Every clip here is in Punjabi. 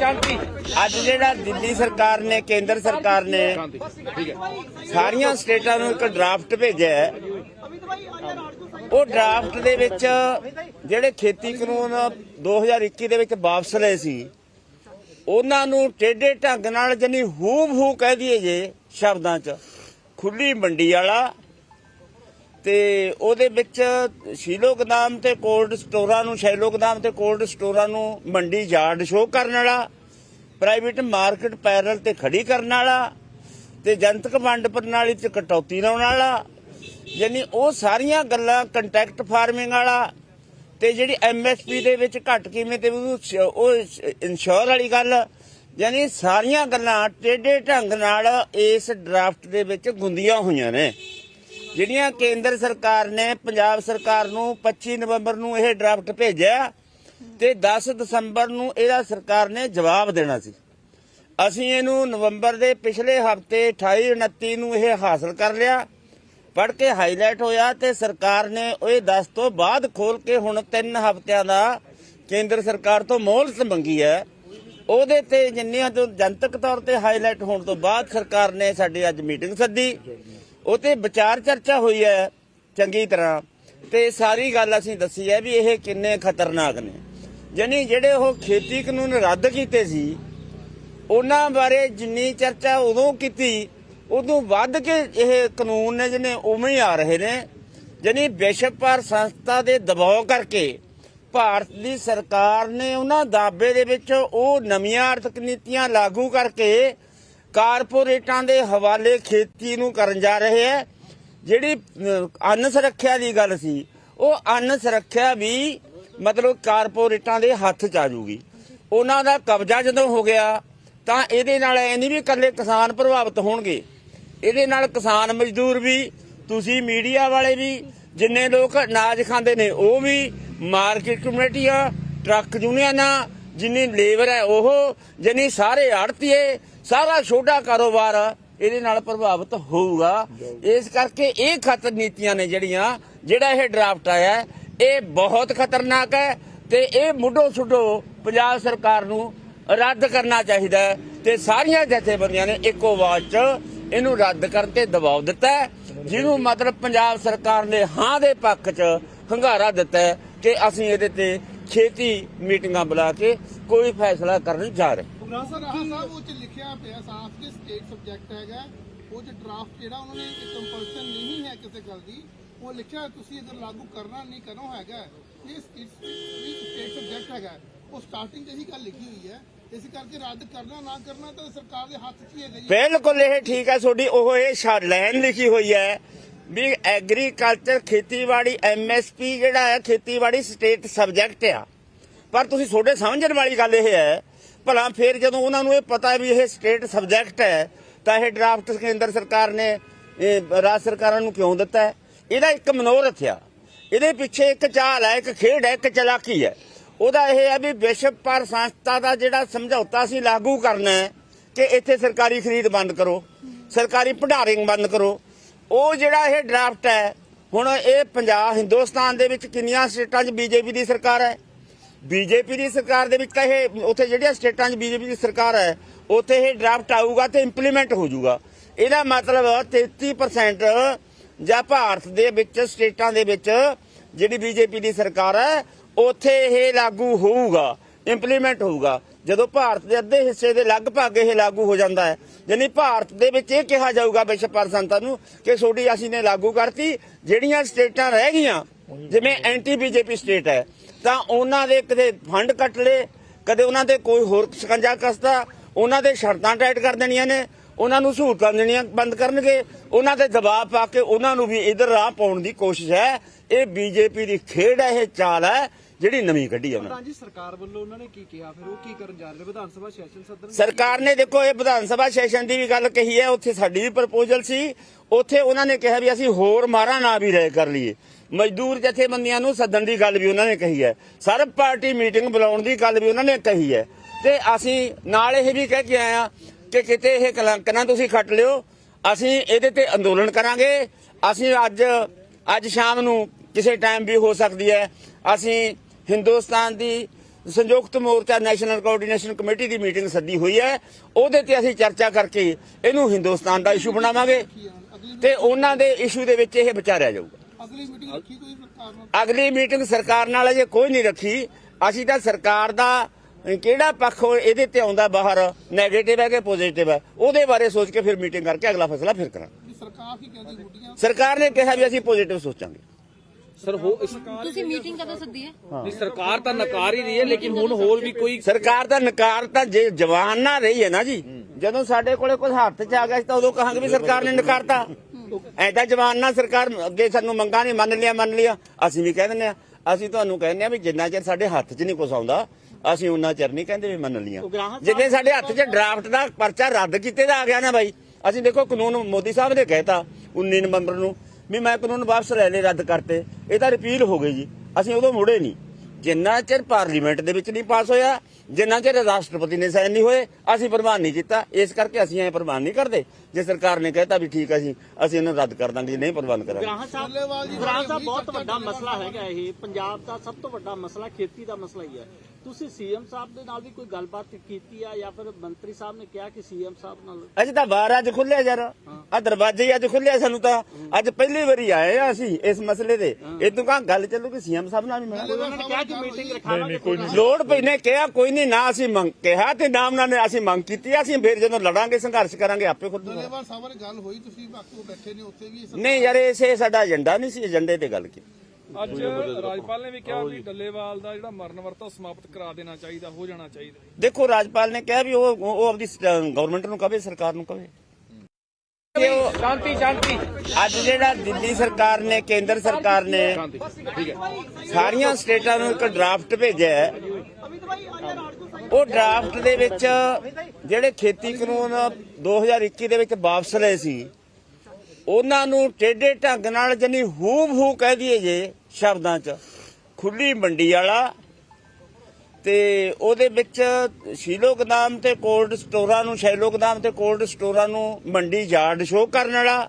ਸ਼ਾਂਤੀ। ਅੱਜ ਜਿਹੜਾ ਦਿੱਲੀ ਸਰਕਾਰ ਨੇ, ਕੇਂਦਰ ਸਰਕਾਰ ਨੇ ਸਾਰੀਆਂ ਸਟੇਟਾਂ ਨੂੰ ਇੱਕ ਡਰਾਫਟ ਭੇਜਿਆ ਹੈ। ਉਹ ਡਰਾਫਟ ਦੇ ਵਿੱਚ ਜਿਹੜੇ ਖੇਤੀ ਕਾਨੂੰਨ 2021 ਦੇ ਵਿੱਚ ਵਾਪਸ ਲਏ ਸੀ, ਉਹਨਾਂ ਨੂੰ ਟੇਢੇ ਢੰਗ ਨਾਲ ਜਨੀ ਹੂਬ ਹੂ ਕਹਿ ਦਈਏ ਜੇ ਸ਼ਬਦਾਂ 'ਚ, ਖੁੱਲੀ ਮੰਡੀ ਵਾਲਾ ਤੇ ਉਹਦੇ ਵਿੱਚ ਸ਼ੀਲੋ ਗਦਾਮ ਤੇ ਕੋਲਡ ਸਟੋਰਾਂ ਨੂੰ, ਸ਼ੈਲੋ ਗਦਾਮ ਤੇ ਕੋਲਡ ਸਟੋਰਾਂ ਨੂੰ ਮੰਡੀ ਯਾਰਡ ਸ਼ੋਅ ਕਰਨ ਵਾਲਾ ਪ੍ਰਾਈਵੇਟ ਮਾਰਕੀਟ ਪੈਰਲ ਤੇ ਖੜੀ ਕਰਨ ਵਾਲਾ ਤੇ ਜਨਤਕ ਵੰਡ ਪ੍ਰਣਾਲੀ 'ਚ ਕਟੌਤੀ ਲਾਉਣ ਵਾਲਾ, ਯਾਨੀ ਉਹ ਸਾਰੀਆਂ ਗੱਲਾਂ ਕੰਟੈਕਟ ਫਾਰਮਿੰਗ ਵਾਲਾ ਤੇ ਜਿਹੜੀ ਐਮਐਸਪੀ ਦੇ ਵਿੱਚ ਘੱਟ ਕੀਮਤ ਤੇ ਉਹ ਇਨਸ਼ੋਰ ਵਾਲੀ ਗੱਲ, ਯਾਨੀ ਸਾਰੀਆਂ ਗੱਲਾਂ ਟੇਢੇ ਢੰਗ ਨਾਲ ਇਸ ਡਰਾਫਟ ਦੇ ਵਿੱਚ ਗੁੰਦੀਆਂ ਹੋਈਆਂ ਨੇ। ਜਿਹੜੀਆਂ ਕੇਂਦਰ ਸਰਕਾਰ ਨੇ, ਪੰਜਾਬ ਸਰਕਾਰ ਨੂੰ 25 ਨਵੰਬਰ ਨੂੰ ਇਹ ਡਰਾਫਟ ਭੇਜਿਆ ਤੇ 10 ਦਸੰਬਰ ਨੂੰ ਇਹਦਾ ਸਰਕਾਰ ਨੇ ਜਵਾਬ ਦੇਣਾ ਸੀ। ਅਸੀਂ ਇਹਨੂੰ ਨਵੰਬਰ ਦੇ ਪਿਛਲੇ ਹਫ਼ਤੇ 28 29 ਨੂੰ ਇਹ ਹਾਸਲ ਕਰ ਲਿਆ। ਪੜ੍ਹ ਕੇ ਹਾਈਲਾਈਟ ਹੋਇਆ ਤੇ ਸਰਕਾਰ ਨੇ ਇਹ 10 ਤੋਂ ਬਾਅਦ ਖੋਲ ਕੇ ਹੁਣ 3 ਹਫ਼ਤਿਆਂ ਦਾ ਕੇਂਦਰ ਸਰਕਾਰ ਤੋਂ ਮੋਹਲਤ ਮੰਗੀ ਹੈ। ਉਹਦੇ ਤੇ ਜਿੰਨੀਆਂ ਤੋਂ ਜਨਤਕ ਤੌਰ ਤੇ ਹਾਈਲਾਈਟ ਹੋਣ ਤੋਂ ਬਾਅਦ ਸਰਕਾਰ ਨੇ ਸਾਡੀ ਅੱਜ ਮੀਟਿੰਗ ਸੱਦੀ। ਉਹ ਤੇ ਵਿਚਾਰ ਚਰਚਾ ਹੋਈ ਹੈ ਚੰਗੀ ਤਰ੍ਹਾਂ। ਤੇ ਸਾਰੀ ਗੱਲ ਅਸੀਂ ਦੱਸੀ ਹੈ ਵੀ ਇਹ ਕਿੰਨੇ ਖਤਰਨਾਕ ਨੇ। ਯਾਨੀ ਜਿਹੜੇ ਉਹ ਖੇਤੀ ਕਾਨੂੰਨ ਰੱਦ ਕੀਤੇ ਸੀ ਉਹਨਾਂ ਬਾਰੇ ਜਿੰਨੀ ਚਰਚਾ ਉਦੋਂ ਕੀਤੀ ਉਦੋਂ ਵੱਧ ਕੇ ਇਹ ਕਾਨੂੰਨ ਨੇ ਜਿਹਨੇ ਉਵੇਂ ਹੀ ਆ ਰਹੇ ਨੇ ਜਾਨੀ ਵਿਸ਼ਵ ਭਰ ਸੰਸਥਾ ਦੇ ਦਬਾਅ ਕਰਕੇ ਭਾਰਤ ਦੀ ਸਰਕਾਰ ਨੇ ਉਹਨਾਂ ਦਾਬੇ ਦੇ ਵਿੱਚ ਉਹ ਨਵੀਆਂ ਆਰਥਿਕ ਨੀਤੀਆਂ ਲਾਗੂ ਕਰਕੇ ਕਾਰਪੋਰੇਟਾਂ ਦੇ ਹਵਾਲੇ ਖੇਤੀ ਨੂੰ ਕਰਨ ਜਾ ਰਹੇ ਹੈ। ਜਿਹੜੀ ਅਹ, ਅੰਨ ਸੁਰੱਖਿਆ ਦੀ ਗੱਲ ਸੀ ਉਹ ਅੰਨ ਸੁਰੱਖਿਆ ਵੀ ਮਤਲਬ ਕਾਰਪੋਰੇਟਾਂ ਦੇ ਹੱਥ ਚ ਆ ਜੂਗੀ। ਉਹਨਾਂ ਦਾ ਕਬਜ਼ਾ ਜਦੋਂ ਹੋ ਗਿਆ, ਤਾਂ ਇਹਦੇ ਨਾਲ ਐ ਨਹੀਂ ਵੀ ਇਕੱਲੇ ਕਿਸਾਨ ਪ੍ਰਭਾਵਿਤ ਹੋਣਗੇ। ਇਹਦੇ ਨਾਲ ਕਿਸਾਨ ਮਜ਼ਦੂਰ ਵੀ, ਤੁਸੀਂ ਮੀਡੀਆ ਵਾਲੇ ਵੀ, ਜਿੰਨੇ ਲੋਕ ਅਨਾਜ ਖਾਂਦੇ ਨੇ, ਉਹ ਵੀ ਮਾਰਕੀਟ ਕਮੇਟੀਆਂ ਟਰੱਕ ਯੂਨੀਅਨਾਂ, ਜਿੰਨੀ ਲੇਬਰ ਹੈ ਉਹ, ਜਿੰਨੀ ਸਾਰੇ ਆੜਤੀਏ, ਸਾਰਾ ਛੋਟਾ ਕਾਰੋਬਾਰ ਇਹਦੇ ਨਾਲ ਪ੍ਰਭਾਵਿਤ ਹੋਊਗਾ। ਇਸ ਕਰਕੇ ਇਹ ਖਤਰ ਨੀਤੀਆਂ ਨੇ ਜਿਹੜੀਆਂ, ਜਿਹੜਾ ਇਹ ਡਰਾਫਟ ਆਇਆ ਇਹ ਬਹੁਤ ਖਤਰਨਾਕ ਹੈ ਤੇ ਇਹ ਮੁੱਢੋਂ ਛੁੱਡੋ ਪੰਜਾਬ ਸਰਕਾਰ ਨੂੰ ਰੱਦ ਕਰਨਾ ਚਾਹੀਦਾ ਹੈ ਤੇ ਸਾਰੀਆਂ ਜਥੇਬੰਦੀਆਂ ਨੇ ਇੱਕੋ ਆਵਾਜ਼ 'ਚ ਇਹਨੂੰ ਰੱਦ ਕਰਨ ਤੇ ਦਬਾਅ ਦਿੱਤਾ ਜਿਹਨੂੰ ਮਤਲਬ ਪੰਜਾਬ ਸਰਕਾਰ ਨੇ ਹਾਂ ਦੇ ਪੱਖ 'ਚ ਹੰਗਾਰਾ ਦਿੱਤਾ ਕਿ ਅਸੀਂ ਇਹਦੇ ਤੇ ਛੇਤੀ ਮੀਟਿੰਗਾਂ ਬੁਲਾ ਕੇ ਕੋਈ ਫੈਸਲਾ ਕਰਨ ਜਾ ਰਹੇ ਉਗਰਾ ਸਰ, ਆਹ ਸਾਹਿਬ ਉਹ ਚ ਲਿਖਿਆ ਪਿਆ ਸਾਫ਼ ਕਿ ਸਟੇਟ ਸਬਜੈਕਟ ਹੈਗਾ, ਉਹ ਚ ਡਰਾਫਟ ਜਿਹੜਾ ਉਹਨਾਂ ਨੇ ਕੰਪਲਸਨ ਨਹੀਂ ਹੈ ਕਿਸੇ ਗੱਲ ਦੀ ਉਹ ਲਿਖਿਆ ਤੁਸੀਂ ਅਗਰ ਲਾਗੂ ਕਰਨਾ ਨਹੀਂ ਕਰਨਾ ਹੈਗਾ। ਇਹ ਸਟੇਟ ਸਬਜੈਕਟ ਹੈਗਾ। ਉਹ ਸਟਾਰਟਿੰਗ 'ਚ ਇਹੀ ਗੱਲ ਲਿਖੀ ਹੋਈ ਹੈ। ਇਸ ਕਰਕੇ ਰੱਦ ਕਰਨਾ, ਨਾ ਕਰਨਾ ਤਾਂ ਸਰਕਾਰ ਦੇ ਹੱਥ 'ਚ ਹੀ ਹੈਗਾ ਜੀ। ਬਿਲਕੁਲ ਇਹ ਠੀਕ ਹੈ ਤੁਹਾਡੀ, ਉਹ ਇਹ ਸ਼ਾ- ਲਿਖੀ ਹੋਈ ਹੈ ਵੀ ਐਗਰੀਕਲਚਰ ਖੇਤੀਬਾੜੀ ਐਮਐਸਪੀ ਜਿਹੜਾ ਹੈ, ਖੇਤੀਬਾੜੀ ਸਟੇਟ ਸਬਜੈਕਟ ਆ। ਪਰ ਤੁਸੀਂ ਤੁਹਾਡੇ ਸਮਝਣ ਵਾਲੀ ਗੱਲ ਇਹ ਹੈ, ਭਲਾ ਫਿਰ ਜਦੋਂ ਉਹਨਾਂ ਨੂੰ ਇਹ ਪਤਾ ਵੀ ਇਹ ਸਟੇਟ ਸਬਜੈਕਟ ਹੈ, ਤਾਂ ਇਹ ਡਰਾਫਟ ਕੇਂਦਰ ਸਰਕਾਰ ਨੇ ਰਾਜ ਸਰਕਾਰਾਂ ਨੂੰ ਕਿਉਂ ਦਿੱਤਾ ਹੈ? ਇਹਦਾ ਇੱਕ ਮਨੋਰਥ ਆ। ਇਹਦੇ ਪਿੱਛੇ ਇੱਕ ਚਾਲ ਹੈ ਇੱਕ ਖੇਡ ਹੈ ਇੱਕ ਚਲਾਕੀ ਹੈ ਉਹਦਾ ਇਹ ਹੈ ਵੀ ਵਿਸ਼ਵ ਪਰ ਸੰਸਥਾ ਦਾ ਜਿਹੜਾ ਸਮਝੌਤਾ ਸੀ ਲਾਗੂ ਕਰਨਾ ਹੈ ਕਿ ਇੱਥੇ ਸਰਕਾਰੀ ਖਰੀਦ ਬੰਦ ਕਰੋ, ਸਰਕਾਰੀ ਭੰਡਾਰਿੰਗ ਬੰਦ ਕਰੋ। ਉਹ ਜਿਹੜਾ ਇਹ ਡਰਾਫਟ ਹੈ, ਹੁਣ ਇਹ ਪੰਜਾਬ, ਹਿੰਦੁਸਤਾਨ ਦੇ ਵਿੱਚ ਕਿੰਨੀਆਂ ਸਟੇਟਾਂ 'ਚ ਬੀਜੇਪੀ ਦੀ ਸਰਕਾਰ ਹੈ? ਬੀਜੇਪੀ ਦੀ ਸਰਕਾਰ ਦੇ ਵਿੱਚ ਤਾਂ ਇਹ, ਉੱਥੇ ਜਿਹੜੀਆਂ ਸਟੇਟਾਂ 'ਚ ਬੀਜੇਪੀ ਦੀ ਸਰਕਾਰ ਹੈ, ਉੱਥੇ ਇਹ ਡਰਾਫਟ ਆਊਗਾ ਤੇ ਇੰਪਲੀਮੈਂਟ ਹੋ ਜਾਊਗਾ ਇਹਦਾ ਮਤਲਬ 33% ਜਾਂ ਭਾਰਤ ਦੇ ਵਿੱਚ, ਸਟੇਟਾਂ ਦੇ ਵਿੱਚ ਜਿਹੜੀ ਬੀਜੇਪੀ ਦੀ ਸਰਕਾਰ ਹੈ, ਉੱਥੇ ਇਹ ਲਾਗੂ ਹੋਊਗਾ ਇੰਪਲੀਮੈਂਟ ਹੋਊਗਾ। ਜਦੋਂ ਭਾਰਤ ਦੇ ਅੱਧੇ ਹਿੱਸੇ ਦੇ ਲਗਭਗ ਇਹ ਲਾਗੂ ਹੋ ਜਾਂਦਾ ਹੈ, ਯਾਨੀ ਭਾਰਤ ਦੇ ਵਿੱਚ ਇਹ ਕਿਹਾ ਜਾਊਗਾ ਵਿਸ਼ਵ ਪਰ ਸੰਸਥਾ ਨੂੰ ਕਿ ਛੋਟੀ ਅਸੀਂ ਨੇ ਲਾਗੂ ਕਰਤੀ, ਜਿਹੜੀਆਂ ਸਟੇਟਾਂ ਰਹਿ ਗਈਆਂ, ਜਿਵੇਂ ਐਂਟੀ ਬੀਜੇਪੀ ਸਟੇਟ ਹੈ, ਤਾਂ ਉਹਨਾਂ ਦੇ ਕਦੇ ਫੰਡ ਕੱਟ ਲਏ, ਕਦੇ ਉਹਨਾਂ ਦੇ ਕੋਈ ਹੋਰ ਸ਼ਿਕੰਜਾ ਕਸਦਾ ਉਹਨਾਂ ਦੇ ਸ਼ਰਤਾਂ ਟਾਈਟ ਕਰ ਦੇਣੀਆਂ ਨੇ ਉਹਨਾਂ ਨੂੰ ਸਹੂਲਤਾਂ ਦੇਣੀਆਂ ਬੰਦ ਕਰਨਗੇ। ਉਹਨਾਂ ਤੇ ਦਬਾਅ ਪਾ ਕੇ ਉਹਨਾਂ ਨੂੰ ਵੀ ਇਧਰ ਰਾਹ ਪਾਉਣ ਦੀ ਕੋਸ਼ਿਸ਼ ਹੈ। ਇਹ ਬੀਜੇਪੀ ਦੀ ਖੇਡ ਹੈ ਇਹ ਚਾਲ ਹੈ ਜਿਹੜੀ ਨਵੀਂ ਕੱਢੀ ਹੈ ਉਹਨਾਂ ਨੇ। ਜੀ ਸਰਕਾਰ ਵੱਲੋਂ ਉਹਨਾਂ ਨੇ ਕੀ ਕਿਹਾ? ਫਿਰ ਉਹ ਕੀ ਕਰਨ ਜਾ ਰਹੇ ਨੇ? ਵਿਧਾਨ ਸਭਾ ਸੈਸ਼ਨ ਸੱਦਣ ਸਰਕਾਰ ਨੇ ਦੇਖੋ ਇਹ ਵਿਧਾਨ ਸਭਾ ਸੈਸ਼ਨ ਦੀ ਵੀ ਗੱਲ ਕਹੀ ਹੈ। ਉੱਥੇ ਸਾਡੀ ਵੀ ਪ੍ਰਪੋਜ਼ਲ ਸੀ। ਉੱਥੇ ਉਹਨਾਂ ਨੇ ਕਿਹਾ ਵੀ ਅਸੀਂ ਹੋਰ ਮਾਰਾਂ ਨਾ ਵੀ ਰਹਿ ਕਰ ਲਈਏ। ਮਜ਼ਦੂਰ ਜਥੇਬੰਦੀਆਂ ਨੂੰ ਸੱਦਣ ਦੀ ਗੱਲ ਵੀ ਉਹਨਾਂ ਨੇ ਕਹੀ ਹੈ। ਸਰਬ ਪਾਰਟੀ ਮੀਟਿੰਗ ਬੁਲਾਉਣ ਦੀ ਗੱਲ ਵੀ ਉਹਨਾਂ ਨੇ ਕਹੀ ਹੈ। ਤੇ ਅਸੀਂ ਨਾਲ ਇਹ ਵੀ ਕਹਿ ਕੇ ਆਏ ਆ ਕਿ ਕਿਤੇ ਇਹ ਕਲੰਕ ਨਾ ਤੁਸੀਂ ਖੱਟ ਲਿਓ। ਅਸੀਂ ਇਹਦੇ ਤੇ ਅੰਦੋਲਨ ਕਰਾਂਗੇ। ਅਸੀਂ ਅੱਜ ਅੱਜ ਸ਼ਾਮ ਨੂੰ ਕਿਸੇ ਟਾਈਮ ਵੀ ਹੋ ਸਕਦੀ ਹੈ। ਅਸੀਂ ਹਿੰਦੁਸਤਾਨ ਦੀ Samyukt Morcha national coordination committee ਦੀ ਮੀਟਿੰਗ ਸੱਦੀ ਹੋਈ ਹੈ। ਉਹਦੇ ਤੇ ਅਸੀਂ ਚਰਚਾ ਕਰਕੇ ਇਹਨੂੰ ਹਿੰਦੁਸਤਾਨ ਦਾ ਇਸ਼ੂ ਬਣਾਵਾਂਗੇ ਤੇ ਉਹਨਾਂ ਦੇ ਇਸ਼ੂ ਦੇ ਵਿੱਚ ਇਹ ਵਿਚਾਰਿਆ ਜਾਊਗਾ। ਅਗਲੀ ਮੀਟਿੰਗ ਰੱਖੀ ਕੋਈ ਸਰਕਾਰ ਨਾਲ? ਅਗਲੀ ਮੀਟਿੰਗ ਸਰਕਾਰ ਨਾਲ ਅਜੇ ਕੋਈ ਨਹੀਂ ਰੱਖੀ। ਅਸੀਂ ਤਾਂ ਸਰਕਾਰ ਦਾ ਕਿਹੜਾ ਪੱਖ ਇਹਦੇ ਤੇ ਆਉਂਦਾ ਬਾਹਰ 네ਗੇਟਿਵ ਹੈ ਕਿ ਪੋਜ਼ਿਟਿਵ ਹੈ? ਉਹਦੇ ਬਾਰੇ ਸੋਚ ਕੇ ਫਿਰ ਮੀਟਿੰਗ ਕਰਕੇ ਅਗਲਾ ਫੈਸਲਾ ਫਿਰ ਕਰਾਂਗੇ। ਸਰਕਾਰ ਕੀ ਕਹਿੰਦੀ ਗੁੱਡੀਆਂ ਸਰਕਾਰ ਨੇ ਕਿਹਾ ਵੀ ਅਸੀਂ ਪੋਜ਼ਿਟਿਵ ਸੋਚਾਂਗੇ। ਸਰ ਹੋ ਤੁਸੀਂ ਮੀਟਿੰਗ ਕਦੋਂ ਸੱਦੀ ਹੈ? ਨਹੀਂ ਸਰਕਾਰ ਤਾਂ ਨਕਾਰ ਹੀ ਰਹੀ ਹੈ ਲੇਕਿਨ ਹੁਣ ਹੋਰ ਵੀ ਕੋਈ ਸਰਕਾਰ ਦਾ ਨਕਾਰ ਤਾਂ ਜੇ ਜਵਾਨ ਨਾ ਰਹੀ ਹੈ ਨਾ ਜੀ ਜਦੋਂ ਸਾਡੇ ਕੋਲੇ ਕੁਝ ਹੱਥ 'ਚ ਆ ਗਿਆ ਸੀ ਤਾਂ ਉਦੋਂ ਕਹਾਂਗੇ ਵੀ ਸਰਕਾਰ ਨੇ ਨਕਾਰਤਾ। ਐਦਾਂ ਜਵਾਨ ਨਾ ਸਰਕਾਰ ਅੱਗੇ ਸਾਨੂੰ ਮੰਗਾਂ ਨਹੀਂ ਮੰਨ ਲਿਆ ਮੰਨ ਲਿਆ ਅਸੀਂ ਵੀ ਕਹਿ ਦਿੰਦੇ ਆ ਅਸੀਂ ਤੁਹਾਨੂੰ ਕਹਿੰਦੇ ਆ ਵੀ ਜਿੰਨਾ ਚਿਰ ਸਾਡੇ ਹੱਥ 'ਚ ਨਹੀਂ ਕੁਝ ਆਉਂਦਾ ਅਸੀਂ ਉਹਨਾਂ ਚਿਰ ਨਹੀਂ ਕਹਿੰਦੇ ਵੀ ਮੰਨ ਲੀਆਂ ਜਿੰਨੇ ਸਾਡੇ ਹੱਥ 'ਚ ਡਰਾਫਟ ਦਾ ਪਰਚਾ ਰੱਦ ਕੀਤੇ ਦਾ ਆ ਗਿਆ ਨਾ ਬਾਈ। ਅਸੀਂ ਦੇਖੋ ਕਾਨੂੰਨ ਮੋਦੀ ਸਾਹਿਬ ਨੇ ਕਹਿਤਾ 19 ਨਵੰਬਰ ਨੂੰ ਵੀ ਮੈਂ ਕਾਨੂੰਨ ਵਾਪਸ ਲੈ ਲਏ ਰੱਦ ਕਰਤੇ। ਇਹ ਤਾਂ ਰਿਪੀਲ ਹੋ ਗਈ ਜੀ। ਅਸੀਂ ਉਦੋਂ ਮੁੜੇ ਨਹੀਂ। ਜਿੰਨਾ ਚਿਰ ਪਾਰਲੀਮੈਂਟ ਦੇ ਵਿੱਚ ਨਹੀਂ ਪਾਸ ਹੋਇਆ ਜਿੰਨਾ ਚਿਰ ਰਾਸ਼ਟਰਪਤੀ ਨੇ ਸਾਈਨ ਨਹੀਂ ਹੋਏ ਅਸੀਂ ਪ੍ਰਵਾਨ ਨਹੀਂ ਕੀਤਾ। ਇਸ ਕਰਕੇ ਅਸੀਂ ਐ ਪ੍ਰਵਾਨ ਨਹੀਂ ਕਰਦੇ। ਜੇ ਸਰਕਾਰ ਨੇ ਕਹਿਤਾ ਵੀ ਠੀਕ ਹੈ ਜੀ ਅਸੀਂ ਇਹਨੂੰ ਰੱਦ ਕਰ ਦਾਂਗੇ ਨਹੀਂ ਪ੍ਰਵਾਨ ਕਰਾਂਗੇ। ਗ੍ਰਾਹਾਂ ਸਾਹਿਬ ਗ੍ਰਾਹਾਂ ਬਹੁਤ ਵੱਡਾ ਮਸਲਾ ਹੈਗਾ ਇਹ। ਪੰਜਾਬ ਦਾ ਸਭ ਤੋਂ ਵੱਡਾ ਮਸਲਾ ਖੇਤੀ ਦਾ ਮਸਲਾ ਹੀ ਹੈ। ਤੁਸੀਂ ਸੀਐਮ ਸਾਹਿਬ ਦੇ ਨਾਲ ਵੀ ਕੋਈ ਗੱਲਬਾਤ ਕੀਤੀ ਆ ਜਾਂ ਫਿਰ ਮੰਤਰੀ ਸਾਹਿਬ ਨੇ ਕਿਹਾ ਕਿ ਸੀਐਮ ਸਾਹਿਬ ਨਾਲ? ਅੱਜ ਤਾਂ ਬਾਹਰ ਅੱਜ ਖੁੱਲਿਆ ਯਾਰ। ਆ ਦਰਵਾਜ਼ੇ ਹੀ ਅੱਜ ਖੁੱਲਿਆ ਸਾਨੂੰ ਤਾਂ। ਅੱਜ ਪਹਿਲੀ ਵਾਰੀ ਆਏ ਆ ਅਸੀਂ ਇਸ ਮਸਲੇ ਦੇ। ਇਹ ਤੋਂ ਕਹਾਂ ਗੱਲ ਚੱਲੂਗੀ ਸੀਐਮ ਸਾਹਿਬ ਨਾਲ ਵੀ ਮਿਲਾਂਗੇ ਕਿਹਾ ਲੋੜ ਪਈ ਨੇ ਕਿਹਾ ਕੋਈ ਨਹੀਂ ਨਾ ਅਸੀਂ ਮੰਗ ਕਿਹਾ ਤੇ ਨਾਮ ਨਾਲ ਨੇ ਅਸੀਂ ਮੰਗ ਕੀਤੀ ਅਸੀਂ ਫਿਰ ਜਦੋਂ ਲੜਾਂਗੇ ਸੰਘਰਸ਼ ਕਰਾਂਗੇ ਆਪੇ ਖੁੱਲੂਗਾ ਡੱਲੇਵਾਲ ਸਾਹਿਬ ਨਾਲ ਗੱਲ ਹੋਈ ਤੁਸੀਂ ਬਾਕੀ ਬੈਠੇ ਨੇ ਉੱਥੇ ਵੀ ਨਹੀਂ ਯਾਰ ਇਸੇ ਸਾਡਾ ਏਜੰਡਾ ਨਹੀਂ ਸੀ ਏਜੰਡੇ ਤੇ ਗੱਲ ਕੀਤੀ। ਅੱਜ ਰਾਜਪਾਲ ਨੇ ਵੀ ਕਿਹਾ ਵੀ ਡੱਲੇਵਾਲ ਦਾ ਜਿਹੜਾ ਮਰਨ ਵਰਤਾ ਸਮਾਪਤ ਕਰਾ ਦੇਣਾ ਚਾਹੀਦਾ ਹੋ ਜਾਣਾ ਚਾਹੀਦਾ। ਦੇਖੋ ਰਾਜਪਾਲ ਨੇ ਕਿਹਾ ਵੀ ਉਹ ਉਹ ਆਪਦੀ ਗਵਰਨਮੈਂਟ ਨੂੰ ਕਵੇ ਸਰਕਾਰ ਨੂੰ ਕਵੇ। ਸ਼ਾਂਤੀ ਸ਼ਾਂਤੀ। ਅੱਜ ਜਿਹੜਾ ਦਿੱਲੀ ਸਰਕਾਰ ਨੇ ਕੇਂਦਰ ਸਰਕਾਰ ਨੇ ਸਾਰੀਆਂ ਸਟੇਟਾਂ ਨੂੰ ਇੱਕ ਡਰਾਫਟ ਭੇਜਿਆ ਹੈ। ਉਹ ਡਰਾਫਟ ਦੇ ਵਿੱਚ ਜਿਹੜੇ ਖੇਤੀ ਕਾਨੂੰਨ 2021 ਦੇ ਵਿੱਚ ਵਾਪਸ ਲਏ ਸੀ ਉਹਨਾਂ ਨੂੰ ਟੇਢੇ ਢੰਗ ਨਾਲ ਜਨੀ ਹੂਬ ਹੂ ਕਹਿ ਦਈਏ ਜੇ ਸ਼ਬਦਾਂ 'ਚ ਖੁੱਲੀ ਮੰਡੀ ਵਾਲਾ ਤੇ ਉਹਦੇ ਵਿੱਚ ਸ਼ੀਲੋ ਗਦਾਮ ਤੇ ਕੋਲਡ ਸਟੋਰਾਂ ਨੂੰ ਸ਼ੈਲੋ ਗਦਾਮ ਤੇ ਕੋਲਡ ਸਟੋਰਾਂ ਨੂੰ ਮੰਡੀ ਯਾਰਡ ਸ਼ੋ ਕਰਨ ਵਾਲਾ,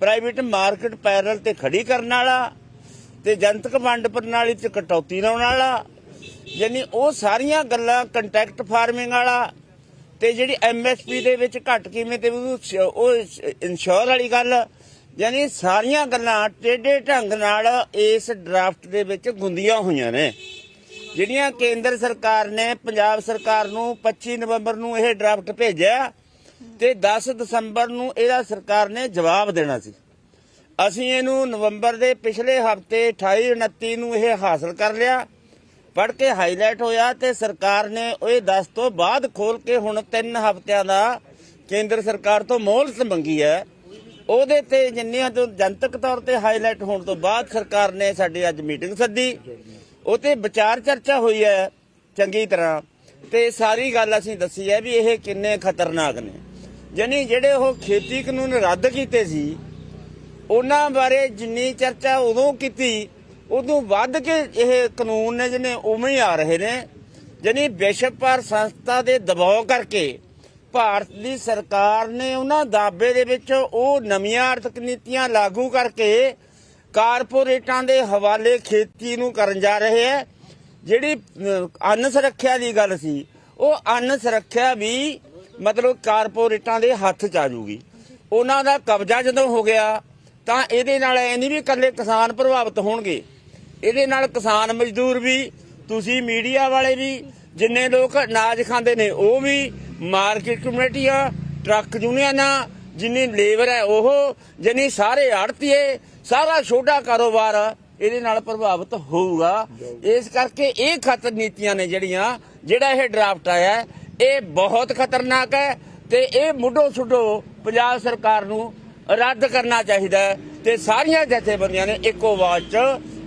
ਪ੍ਰਾਈਵੇਟ ਮਾਰਕੀਟ ਪੈਰਲ ਤੇ ਖੜੀ ਕਰਨ ਵਾਲਾ, ਤੇ ਜਨਤਕ ਵੰਡ ਪ੍ਰਣਾਲੀ 'ਚ ਕਟੌਤੀ ਲਾਉਣ ਵਾਲਾ, ਯਾਨੀ ਉਹ ਸਾਰੀਆਂ ਗੱਲਾਂ ਕੰਟੈਕਟ ਫਾਰਮਿੰਗ ਵਾਲਾ ਤੇ ਜਿਹੜੀ ਐਮਐਸਪੀ ਦੇ ਵਿੱਚ ਘੱਟ ਕੀਮਤ ਤੇ ਉਹ ਇਨਸ਼ੋਰ ਵਾਲੀ ਗੱਲ, ਯਾਨੀ ਸਾਰੀਆਂ ਗੱਲਾਂ ਟੇਢੇ ਢੰਗ ਨਾਲ ਇਸ ਡਰਾਫਟ ਦੇ ਵਿੱਚ ਗੁੰਦੀਆਂ ਹੋਈਆਂ ਨੇ। ਜਿਹੜੀਆਂ ਕੇਂਦਰ ਸਰਕਾਰ ਨੇ, ਪੰਜਾਬ ਸਰਕਾਰ ਨੂੰ 25 ਨਵੰਬਰ ਨੂੰ ਇਹ ਡਰਾਫਟ ਭੇਜਿਆ ਤੇ 10 ਦਸੰਬਰ ਨੂੰ ਇਹਦਾ ਸਰਕਾਰ ਨੇ ਜਵਾਬ ਦੇਣਾ ਸੀ। ਅਸੀਂ ਇਹਨੂੰ ਨਵੰਬਰ ਦੇ ਪਿਛਲੇ ਹਫ਼ਤੇ 28 29 ਨੂੰ ਇਹ ਹਾਸਲ ਕਰ ਲਿਆ। ਪੜ੍ਹ ਕੇ ਹਾਈਲਾਈਟ ਹੋਇਆ ਤੇ ਸਰਕਾਰ ਨੇ ਇਹ 10 ਤੋਂ ਬਾਅਦ ਖੋਲ ਕੇ ਹੁਣ 3 ਹਫ਼ਤਿਆਂ ਦਾ ਕੇਂਦਰ ਸਰਕਾਰ ਤੋਂ ਮੋਹਲਤ ਮੰਗੀ ਹੈ। ਉਹਦੇ ਤੇ ਜਿੰਨੀਆਂ ਤੋਂ ਜਨਤਕ ਤੌਰ ਤੇ ਹਾਈਲਾਈਟ ਹੋਣ ਤੋਂ ਬਾਅਦ ਸਰਕਾਰ ਨੇ ਸਾਡੀ ਅੱਜ ਮੀਟਿੰਗ ਸੱਦੀ। ਉਹ ਤੇ ਵਿਚਾਰ ਚਰਚਾ ਹੋਈ ਹੈ ਚੰਗੀ ਤਰ੍ਹਾਂ। ਤੇ ਸਾਰੀ ਗੱਲ ਅਸੀਂ ਦੱਸੀ ਹੈ ਵੀ ਇਹ ਕਿੰਨੇ ਖਤਰਨਾਕ ਨੇ। ਯਾਨੀ ਜਿਹੜੇ ਉਹ ਖੇਤੀ ਕਾਨੂੰਨ ਰੱਦ ਕੀਤੇ ਸੀ, ਉਹਨਾਂ ਬਾਰੇ ਜਿੰਨੀ ਚਰਚਾ ਉਦੋਂ ਕੀਤੀ, ਉਦੋਂ ਵੱਧ ਕੇ ਇਹ ਕਾਨੂੰਨ ਨੇ ਜਿਹਨੇ ਉਵੇਂ ਹੀ ਆ ਰਹੇ ਨੇ। ਜਾਨੀ ਵਿਸ਼ਵ ਭਰ ਸੰਸਥਾ ਦੇ ਦਬਾਅ ਕਰਕੇ ਭਾਰਤ ਦੀ ਸਰਕਾਰ ਨੇ ਉਹਨਾਂ ਦਾਅਵੇ ਦੇ ਵਿੱਚ ਉਹ ਨਵੀਆਂ ਆਰਥਿਕ ਨੀਤੀਆਂ ਲਾਗੂ ਕਰਕੇ ਕਾਰਪੋਰੇਟਾਂ ਦੇ ਹਵਾਲੇ ਖੇਤੀ ਨੂੰ ਕਰਨ ਜਾ ਰਹੇ ਹੈ। ਜਿਹੜੀ ਅਹ, ਅੰਨ ਸੁਰੱਖਿਆ ਦੀ ਗੱਲ ਸੀ ਉਹ ਅੰਨ ਸੁਰੱਖਿਆ ਵੀ ਮਤਲਬ ਕਾਰਪੋਰੇਟਾਂ ਦੇ ਹੱਥ ਚ ਆ ਜੂਗੀ। ਉਹਨਾਂ ਦਾ ਕਬਜ਼ਾ ਜਦੋਂ ਹੋ ਗਿਆ ਤਾਂ ਇਹਦੇ ਨਾਲ ਐ ਨਹੀਂ ਵੀ ਇਕੱਲੇ ਕਿਸਾਨ ਪ੍ਰਭਾਵਿਤ ਹੋਣਗੇ। ਇਹਦੇ ਨਾਲ ਕਿਸਾਨ ਮਜ਼ਦੂਰ ਵੀ ਤੁਸੀਂ ਮੀਡੀਆ ਵਾਲੇ ਵੀ ਜਿੰਨੇ ਲੋਕ ਅਨਾਜ ਖਾਂਦੇ ਨੇ ਉਹ ਵੀ ਮਾਰਕੀਟ ਕਮੇਟੀਆਂ ਟਰੱਕ ਯੂਨੀਅਨਾਂ ਜਿੰਨੀ ਲੇਬਰ ਹੈ ਉਹ, ਜਿੰਨੀ ਸਾਰੇ ਆੜਤੀਏ, ਸਾਰਾ ਛੋਟਾ ਕਾਰੋਬਾਰ ਇਹਦੇ ਨਾਲ ਪ੍ਰਭਾਵਿਤ ਹੋਊਗਾ। ਇਸ ਕਰਕੇ ਇਹ ਖਤਰ ਨੀਤੀਆਂ ਨੇ ਜਿਹੜੀਆਂ, ਜਿਹੜਾ ਇਹ ਡਰਾਫਟ ਆਇਆ, ਇਹ ਬਹੁਤ ਖਤਰਨਾਕ ਹੈ ਤੇ ਇਹ ਮੁੱਢੋਂ ਸੁੱਢੋ ਪੰਜਾਬ ਸਰਕਾਰ ਨੂੰ ਰੱਦ ਕਰਨਾ ਚਾਹੀਦਾ ਤੇ ਸਾਰੀਆਂ ਜਥੇਬੰਦੀਆਂ ਨੇ ਇੱਕੋ ਆਵਾਜ਼ 'ਚ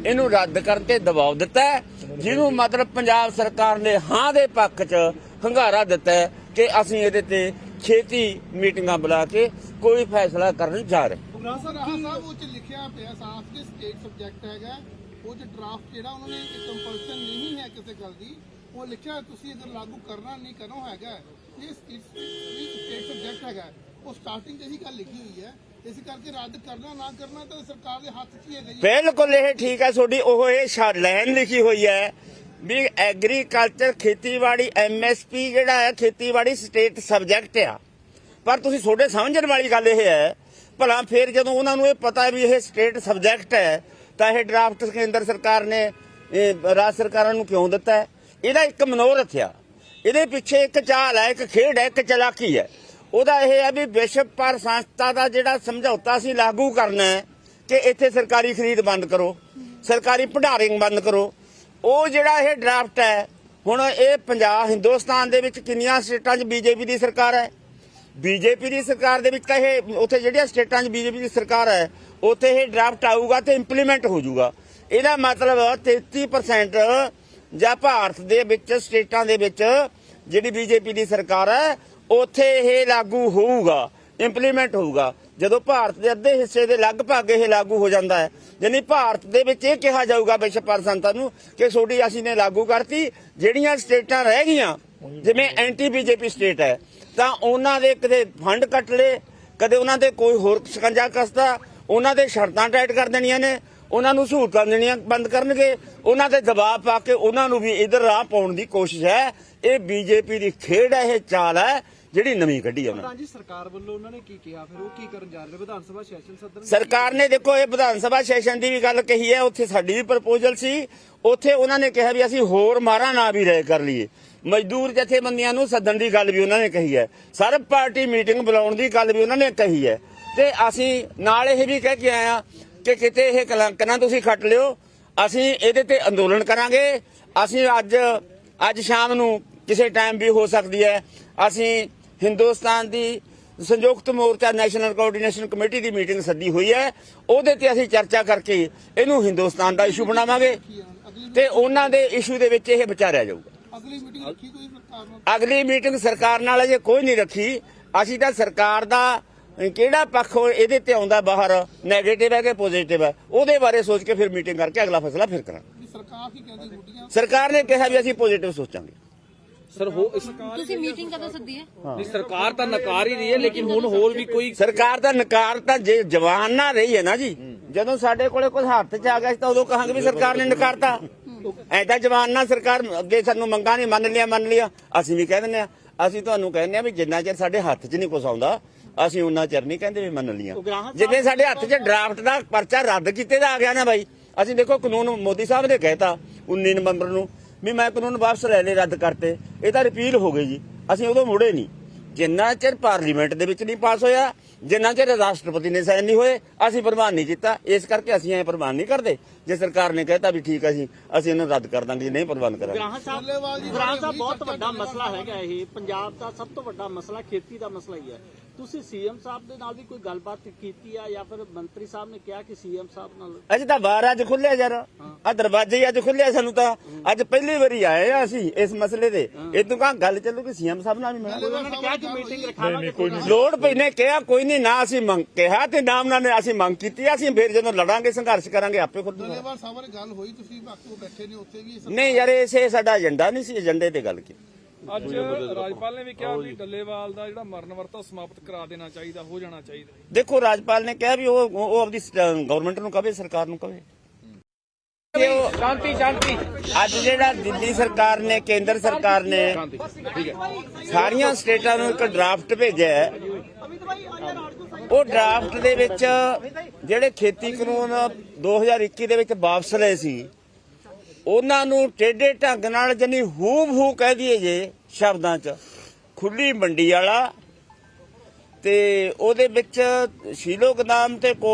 ਇਹਨੂੰ ਰੱਦ ਕਰਨ ਤੇ ਦਬਾਅ ਦਿੱਤਾ ਜਿਹਨੂੰ ਮਤਲਬ ਪੰਜਾਬ ਸਰਕਾਰ ਨੇ ਹਾਂ ਦੇ ਪੱਖ 'ਚ ਹੰਗਾਰਾ ਦਿੱਤਾ ਕਿ ਅਸੀਂ ਇਹਦੇ ਤੇ ਛੇਤੀ ਮੀਟਿੰਗਾਂ ਬੁਲਾ ਕੇ ਕੋਈ ਫੈਸਲਾ ਕਰਨ ਜਾ ਰਹੇ। ਸਰ ਆਹ ਸਾਹਿਬ ਉਹ ਚ ਲਿਖਿਆ ਪਿਆ ਸਾਫ਼ ਕਿ ਸਟੇਟ ਸਬਜੈਕਟ ਹੈਗਾ। ਉਹ ਚ ਡਰਾਫਟ ਜਿਹੜਾ ਉਹਨਾਂ ਨੇ ਕੰਪਲਸਨ ਨਹੀਂ ਹੈ ਕਿਸੇ ਗੱਲ ਦੀ। ਉਹ ਲਿਖਿਆ ਤੁਸੀਂ ਅਗਰ ਲਾਗੂ ਕਰਨਾ ਨਹੀਂ ਕਰਨਾ ਹੈਗਾ। ਇਹ ਸਟੇਟ ਸਬਜੈਕਟ ਹੈਗਾ। ਉਹ ਸਟਾਰਟਿੰਗ ਤੇ ਹੀ ਗੱਲ ਲਿਖੀ ਹੋਈ ਹੈ। ਇਸ ਕਰਕੇ ਰੱਦ ਕਰਨਾ ਨਾ ਕਰਨਾ ਤਾਂ ਸਰਕਾਰ ਦੇ ਹੱਥ 'ਚ ਹੀ ਹੈਗਾ ਜੀ। ਬਿਲਕੁਲ ਇਹ ਠੀਕ ਹੈ ਤੁਹਾਡੀ ਉਹ ਇਹ ਲਾਈਨ ਲਿਖੀ ਹੋਈ ਹੈ ਵੀ ਐਗਰੀਕਲਚਰ ਖੇਤੀਬਾੜੀ ਐਮਐਸਪੀ ਜਿਹੜਾ ਹੈ, ਖੇਤੀਬਾੜੀ ਸਟੇਟ ਸਬਜੈਕਟ ਆ। ਪਰ ਤੁਸੀਂ ਤੁਹਾਡੇ ਸਮਝਣ ਵਾਲੀ ਗੱਲ ਇਹ ਹੈ, ਭਲਾ ਫਿਰ ਜਦੋਂ ਉਹਨਾਂ ਨੂੰ ਇਹ ਪਤਾ ਵੀ ਇਹ ਸਟੇਟ ਸਬਜੈਕਟ ਹੈ, ਤਾਂ ਇਹ ਡਰਾਫਟ ਕੇਂਦਰ ਸਰਕਾਰ ਨੇ ਰਾਜ ਸਰਕਾਰਾਂ ਨੂੰ ਕਿਉਂ ਦਿੱਤਾ ਹੈ? ਇਹਦਾ ਇੱਕ ਮਨੋਰਥ ਆ। ਇਹਦੇ ਪਿੱਛੇ ਇੱਕ ਚਾਲ ਹੈ, ਇੱਕ ਖੇਡ ਹੈ, ਇੱਕ ਚਲਾਕੀ ਹੈ। ਉਹਦਾ ਇਹ ਹੈ ਵੀ ਵਿਸ਼ਵ ਪਰ ਸੰਸਥਾ ਦਾ ਜਿਹੜਾ ਸਮਝੌਤਾ ਸੀ ਲਾਗੂ ਕਰਨਾ ਹੈ, ਕਿ ਇੱਥੇ ਸਰਕਾਰੀ ਖਰੀਦ ਬੰਦ ਕਰੋ, ਸਰਕਾਰੀ ਭੰਡਾਰਿੰਗ ਬੰਦ ਕਰੋ। ਉਹ ਜਿਹੜਾ ਇਹ ਡਰਾਫਟ ਹੈ, ਹੁਣ ਇਹ ਪੰਜਾਬ, ਹਿੰਦੁਸਤਾਨ ਦੇ ਵਿੱਚ ਕਿੰਨੀਆਂ ਸਟੇਟਾਂ 'ਚ ਬੀਜੇਪੀ ਦੀ ਸਰਕਾਰ ਹੈ? ਬੀਜੇਪੀ ਦੀ ਸਰਕਾਰ ਦੇ ਵਿੱਚ ਤਾਂ ਇਹ, ਉੱਥੇ ਜਿਹੜੀਆਂ ਸਟੇਟਾਂ 'ਚ ਬੀਜੇਪੀ ਦੀ ਸਰਕਾਰ ਹੈ, ਉੱਥੇ ਇਹ ਡਰਾਫਟ ਆਊਗਾ ਤੇ ਇੰਪਲੀਮੈਂਟ ਹੋ ਜਾਊਗਾ। ਇਹਦਾ ਮਤਲਬ 33% ਜਾਂ ਭਾਰਤ ਦੇ ਵਿੱਚ, ਸਟੇਟਾਂ ਦੇ ਵਿੱਚ ਜਿਹੜੀ ਬੀਜੇਪੀ ਦੀ ਸਰਕਾਰ ਹੈ, ਉੱਥੇ ਇਹ ਲਾਗੂ ਹੋਊਗਾ ਇੰਪਲੀਮੈਂਟ ਹੋਊਗਾ। ਜਦੋਂ ਭਾਰਤ ਦੇ ਅੱਧੇ ਹਿੱਸੇ ਦੇ ਲਗਭਗ ਇਹ ਲਾਗੂ ਹੋ ਜਾਂਦਾ ਹੈ ਯਾਨੀ ਭਾਰਤ ਦੇ ਵਿੱਚ ਇਹ ਕਿਹਾ ਜਾਊਗਾ ਵਿਸ਼ਵ ਪਰਸੰਤਾ ਨੂੰ ਕਿ ਛੋਟੀ ਅਸੀਂ ਨੇ ਲਾਗੂ ਕਰਤੀ, ਜਿਹੜੀਆਂ ਸਟੇਟਾਂ ਰਹਿ ਗਈਆਂ, ਜਿਵੇਂ ਐਂਟੀ ਬੀਜੇਪੀ ਸਟੇਟ ਹੈ, ਤਾਂ ਉਹਨਾਂ ਦੇ ਕਦੇ ਫੰਡ ਕੱਟ ਲਏ, ਕਦੇ ਉਹਨਾਂ ਦੇ ਕੋਈ ਹੋਰ ਸ਼ਿਕੰਜਾ ਕਸਦਾ ਉਹਨਾਂ ਦੇ ਸ਼ਰਤਾਂ ਟਾਈਟ ਕਰ ਦੇਣੀਆਂ ਨੇ, ਉਹਨਾਂ ਨੂੰ ਸਹੂਲਤਾਂ ਦੇਣੀਆਂ ਬੰਦ ਕਰਨਗੇ, ਉਹਨਾਂ ਤੇ ਦਬਾਅ ਪਾ ਕੇ ਉਹਨਾਂ ਨੂੰ ਵੀ ਇਧਰ ਰਾਹ ਪਾਉਣ ਦੀ ਕੋਸ਼ਿਸ਼ ਹੈ। ਇਹ ਬੀਜੇਪੀ ਦੀ ਖੇਡ ਹੈ, ਇਹ ਚਾਲ ਹੈ। ਜਿਹੜੀ ਨਵੀਂ ਕੱਢੀ ਹੈ ਉਹਨਾਂ। ਪ੍ਰਧਾਨ ਜੀ ਸਰਕਾਰ ਵੱਲੋਂ ਉਹਨਾਂ ਨੇ ਕੀ ਕਿਹਾ? ਫਿਰ ਉਹ ਕੀ ਕਰਨ ਜਾ ਰਹੇ ਨੇ? ਵਿਧਾਨ ਸਭਾ ਸੈਸ਼ਨ ਸੱਦਣ ਸਰਕਾਰ ਨੇ ਦੇਖੋ ਇਹ ਵਿਧਾਨ ਸਭਾ ਸੈਸ਼ਨ ਦੀ ਵੀ ਗੱਲ ਕਹੀ ਹੈ ਉੱਥੇ ਸਾਡੀ ਵੀ ਪ੍ਰਪੋਜ਼ਲ ਸੀ। ਉੱਥੇ ਉਹਨਾਂ ਨੇ ਕਿਹਾ ਵੀ ਅਸੀਂ ਹੋਰ ਮਾਰਾ ਨਾ ਵੀ ਰਹਿ ਕਰ ਲਈਏ। ਮਜ਼ਦੂਰ ਜਥੇਬੰਦੀਆਂ ਨੂੰ ਸੱਦਣ ਦੀ ਗੱਲ ਵੀ ਉਹਨਾਂ ਨੇ ਕਹੀ ਹੈ। ਸਰਬ ਪਾਰਟੀ ਮੀਟਿੰਗ ਬੁਲਾਉਣ ਦੀ ਗੱਲ ਵੀ ਉਹਨਾਂ ਨੇ ਕਹੀ ਹੈ। ਤੇ ਅਸੀਂ ਨਾਲ ਇਹ ਵੀ ਕਹਿ ਕੇ ਆਏ ਆ ਕਿ ਕਿਤੇ ਇਹ ਕਲੰਕ ਨਾ ਤੁਸੀਂ ਖੱਟ ਲਿਓ। ਅਸੀਂ ਇਹਦੇ ਤੇ ਅੰਦੋਲਨ ਕਰਾਂਗੇ। ਅਸੀਂ ਅੱਜ ਅੱਜ ਸ਼ਾਮ ਨੂੰ ਕਿਸੇ ਟਾਈਮ ਵੀ ਹੋ ਸਕਦੀ ਹੈ। ਅਸੀਂ ਹਿੰਦੁਸਤਾਨ ਦੀ Samyukt Morcha national coordination committee ਦੀ ਮੀਟਿੰਗ ਸੱਦੀ ਹੋਈ ਹੈ। ਉਹਦੇ ਤੇ ਅਸੀਂ ਚਰਚਾ ਕਰਕੇ ਇਹਨੂੰ ਹਿੰਦੁਸਤਾਨ ਦਾ ਇਸ਼ੂ ਬਣਾਵਾਂਗੇ ਤੇ ਉਹਨਾਂ ਦੇ ਇਸ਼ੂ ਦੇ ਵਿੱਚ ਇਹ ਵਿਚਾਰਿਆ ਜਾਊਗਾ। ਅਗਲੀ ਮੀਟਿੰਗ ਰੱਖੀ ਕੋਈ ਸਰਕਾਰ ਨੇ ਅਗਲੀ ਮੀਟਿੰਗ ਸਰਕਾਰ ਨਾਲ ਅਜੇ ਕੋਈ ਨਹੀਂ ਰੱਖੀ। ਅਸੀਂ ਤਾਂ ਸਰਕਾਰ ਦਾ ਕਿਹੜਾ ਪੱਖ ਇਹਦੇ ਤੇ ਆਉਂਦਾ ਬਾਹਰ 네ਗੇਟਿਵ ਹੈ ਕਿ ਪੋਜ਼ਿਟਿਵ ਹੈ? ਉਹਦੇ ਬਾਰੇ ਸੋਚ ਕੇ ਫਿਰ ਮੀਟਿੰਗ ਕਰਕੇ ਅਗਲਾ ਫੈਸਲਾ ਫਿਰ ਕਰਾਂਗੇ। ਸਰਕਾਰ ਕੀ ਕਹਿੰਦੀ ਸਰਕਾਰ ਨੇ ਕਿਹਾ ਵੀ ਅਸੀਂ ਪੋਜ਼ਿਟਿਵ ਸੋਚਾਂਗੇ। ਸਰ ਹੋ ਤੁਸੀਂ ਮੀਟਿੰਗ ਕਦੋਂ ਸੱਦੀ ਹੈ? ਨਹੀਂ ਸਰਕਾਰ ਤਾਂ ਨਕਾਰ ਹੀ ਰਹੀ ਹੈ ਲੇਕਿਨ ਹੁਣ ਹੋਰ ਵੀ ਕੋਈ ਸਰਕਾਰ ਦਾ ਨਕਾਰ ਤਾਂ ਜੇ ਜਵਾਨ ਨਾ ਰਹੀ ਹੈ ਨਾ ਜੀ ਜਦੋਂ ਸਾਡੇ ਕੋਲੇ ਕੁਝ ਹੱਥ 'ਚ ਆ ਗਿਆ ਸੀ ਤਾਂ ਉਦੋਂ ਕਹਾਂਗੇ ਵੀ ਸਰਕਾਰ ਨੇ ਨਕਾਰਤਾ। ਐਦਾਂ ਜਵਾਨ ਨਾ ਸਰਕਾਰ ਅੱਗੇ ਸਾਨੂੰ ਮੰਗਾਂ ਨਹੀਂ ਮੰਨ ਲਿਆ ਮੰਨ ਲਿਆ। ਅਸੀਂ ਵੀ ਕਹਿ ਦਿੰਦੇ ਆ ਅਸੀਂ ਤੁਹਾਨੂੰ ਕਹਿੰਦੇ ਆ ਵੀ ਜਿੰਨਾ ਚਿਰ ਸਾਡੇ ਹੱਥ 'ਚ ਨਹੀਂ ਕੁਝ ਆਉਂਦਾ ਅਸੀਂ ਉਹਨਾਂ ਚਿਰ ਨਹੀਂ ਕਹਿੰਦੇ ਵੀ ਮੰਨ ਲੀਆਂ। ਜਿਵੇਂ ਸਾਡੇ ਹੱਥ 'ਚ ਡਰਾਫਟ ਦਾ ਪਰਚਾ ਰੱਦ ਕੀਤੇ ਦਾ ਆ ਗਿਆ ਨਾ ਬਾਈ। ਅਸੀਂ ਦੇਖੋ ਕਾਨੂੰਨ ਮੋਦੀ ਸਾਹਿਬ ਨੇ ਕਹਿਤਾ 19 ਨਵੰਬਰ ਨੂੰ ਵੀ ਮੈਂ ਕਾਨੂੰਨ ਵਾਪਸ ਲੈ ਲਏ ਰੱਦ ਕਰਤੇ। ਇਹ ਤਾਂ ਰਿਪੀਲ ਹੋ ਗਈ ਜੀ। ਅਸੀਂ ਉਦੋਂ ਮੁੜੇ ਨਹੀਂ। ਜਿੰਨਾ ਚਿਰ ਪਾਰਲੀਮੈਂਟ ਦੇ ਵਿੱਚ ਨਹੀਂ ਪਾਸ ਹੋਇਆ ਜਿੰਨਾ ਚਿਰ ਰਾਸ਼ਟਰਪਤੀ ਨੇ ਸਾਈਨ ਨਹੀਂ ਹੋਏ ਅਸੀਂ ਪ੍ਰਵਾਨ ਨਹੀਂ ਕੀਤਾ। ਇਸ ਕਰਕੇ ਅਸੀਂ ਐ ਪ੍ਰਵਾਨ ਨਹੀਂ ਕਰਦੇ। ਜੇ ਸਰਕਾਰ ਨੇ ਕਹਿਤਾ ਵੀ ਠੀਕ ਹੈ ਅਸੀਂ ਅਸੀਂ ਇਹਨੂੰ ਰੱਦ ਕਰ ਦਾਂਗੇ ਨਹੀਂ ਪ੍ਰਵਾਨ ਕਰਾਂਗੇ। ਗ੍ਰਾਹਕ ਸਾਹਿਬ ਜੀ ਬਹੁਤ ਵੱਡਾ ਮਸਲਾ ਹੈਗਾ ਇਹ। ਪੰਜਾਬ ਦਾ ਸਭ ਤੋਂ ਵੱਡਾ ਮਸਲਾ ਖੇਤੀ ਦਾ ਮਸਲਾ ਹੀ ਹੈ। ਤੁਸੀਂ ਸੀਐਮ ਸਾਹਿਬ ਦੇ ਨਾਲ ਵੀ ਕੋਈ ਗੱਲਬਾਤ ਕੀਤੀ ਆ ਜਾਂ ਫਿਰ ਮੰਤਰੀ ਸਾਹਿਬ ਨੇ ਕਿਹਾ ਕਿ ਸੀਐਮ ਸਾਹਿਬ ਨਾਲ? ਅੱਜ ਤਾਂ ਬਾਹਰ ਅੱਜ ਖੁੱਲਿਆ ਯਾਰ। ਆ ਦਰਵਾਜ਼ੇ ਹੀ ਅੱਜ ਖੁੱਲਿਆ ਸਾਨੂੰ ਤਾਂ। ਅੱਜ ਪਹਿਲੀ ਵਾਰੀ ਆਏ ਆ ਅਸੀਂ ਇਸ ਮਸਲੇ ਦੇ। ਇਹ ਤੋਂ ਕਹਾਂ ਗੱਲ ਚੱਲੂਗੀ ਸੀਐਮ ਸਾਹਿਬ ਨਾਲ ਵੀ ਮਿਲਾਂਗੇ ਉਹਨਾਂ ਨੇ ਕਿਹਾ ਕਿ ਮੀਟਿੰਗ ਰਖਾਵਾਂਗੇ ਲੋੜ ਪਈ ਨੇ ਕਿਹਾ ਕੋਈ ਨਹੀਂ ਨਾ ਅਸੀਂ ਮੰਗ ਕਿਹਾ ਤੇ ਨਾਮ ਨਾਲ ਨੇ ਅਸੀਂ ਮੰਗ ਕੀਤੀ ਅਸੀਂ ਫਿਰ ਜਦੋਂ ਲੜਾਂਗੇ ਸੰਘਰਸ਼ ਕਰਾਂਗੇ ਆਪੇ ਸਾਹਿਬ ਨਾਲ ਗੱਲ ਹੋਈ ਤੁਸੀਂ ਬਾਕੀ ਉਹ ਬੈਠੇ ਨੇ ਉੱਥੇ ਵੀ ਨਹੀਂ ਯਾਰ ਇਸੇ ਸਾਡਾ ਏਜੰਡਾ ਨਹੀਂ ਸੀ ਏਜੰਡੇ ਤੇ ਗੱਲ ਕੀਤੀ। ਅੱਜ ਰਾਜਪਾਲ ਨੇ ਵੀ ਕਿਹਾ ਵੀ ਡੱਲੇਵਾਲ ਦਾ ਜਿਹੜਾ ਮਰਨ ਵਰਤਾ ਸਮਾਪਤ ਕਰਾ ਦੇਣਾ ਚਾਹੀਦਾ ਹੋ ਜਾਣਾ ਚਾਹੀਦਾ ਦੇਖੋ ਰਾਜਪਾਲ ਨੇ ਕਿਹਾ ਵੀ ਉਹ ਉਹ ਆਪਦੀ ਗਵਰਨਮੈਂਟ ਨੂੰ ਕਵੇ ਸਰਕਾਰ ਨੂੰ ਕਵੇ। ਸ਼ਾਂਤੀ ਸ਼ਾਂਤੀ। ਅੱਜ ਜਿਹੜਾ ਦਿੱਲੀ ਸਰਕਾਰ ਨੇ ਕੇਂਦਰ ਸਰਕਾਰ ਨੇ ਸਾਰੀਆਂ ਸਟੇਟਾਂ ਨੂੰ ਇੱਕ ਡਰਾਫਟ ਭੇਜਿਆ ਹੈ। ਉਹ ਡਰਾਫਟ ਦੇ ਵਿੱਚ ਜਿਹੜੇ ਖੇਤੀ ਕਾਨੂੰਨ 2021 ਦੇ ਵਿੱਚ ਵਾਪਸ ਲਏ ਸੀ ਉਹਨਾਂ ਨੂੰ ਟੇਢੇ ਢੰਗ ਨਾਲ ਜਨੀ ਹੂ ਹੂ ਕਹਿ ਦਈਏ ਜੇ ਸ਼ਬਦਾਂ 'ਚ। ਖੁੱਲੀ ਮੰਡੀ ਵਾਲਾ ਤੇ ਉਹਦੇ ਵਿੱਚ ਸ਼ੀਲੋ ਗਦਾਮ ਤੇ ਕੋਲ